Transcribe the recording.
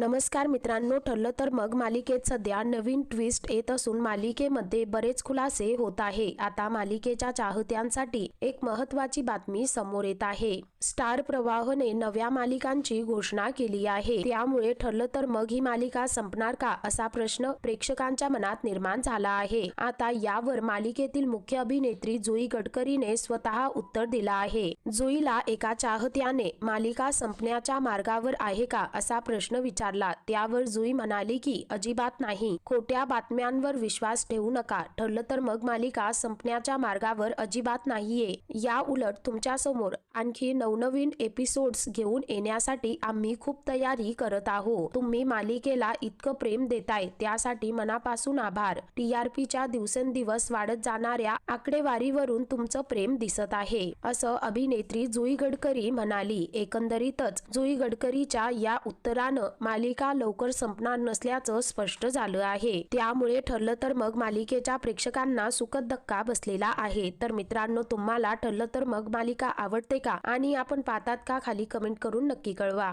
नमस्कार मित्रांनो ठरलं तर मग मालिकेत सध्या नवीन ट्विस्ट येत असून मालिकेमध्ये बरेच खुलासे होत आहे. आता मालिकेच्या चाहत्यांसाठी एक महत्वाची बातमी समोर येत आहे. स्टार प्रवाहने नव्या मालिकांची घोषणा केली आहे. त्यामुळे ठरलं तर मग ही मालिका संपणार का असा प्रश्न प्रेक्षकांच्या मनात निर्माण झाला आहे. आता यावर मालिकेतील मुख्य अभिनेत्री जुई गडकरीने स्वतः उत्तर दिलं आहे. जुईला एका चाहत्याने मालिका संपण्याच्या मार्गावर आहे का असा प्रश्न विचार विचारला त्यावर जुई म्हणाली की अजिबात नाही. खोट्या बातम्यांवर विश्वास ठेवू नका. ठरलं तर मग मालिका संपण्याच्या मार्गावर अजिबात नाहीये. या उलट तुमच्यासमोर आणखी नवनवीन एपिसोड्स घेऊन येण्यासाठी आम्ही खूप तयारी करत आहोत. तुम्ही मालिकेला इतकं प्रेम देताय त्यासाठी मनापासून आभार. टीआरपीच्या दिवसेंदिवस वाढत जाणाऱ्या आकडेवारीवरून तुमचं प्रेम दिसत आहे. असं अभिनेत्री जुई गडकरी म्हणाली. एकंदरीतच जुई गडकरीच्या या उत्तरानं मालिका लवकर संपणार नसल्याचं स्पष्ट झालं आहे. त्यामुळे ठरलं तर मग मालिकेच्या प्रेक्षकांना सुखद धक्का बसलेला आहे. तर मित्रांनो तुम्हाला ठरलं तर मग मालिका आवडते का? आणि आपण पाहतात का? खाली कमेंट करून नक्की कळवा.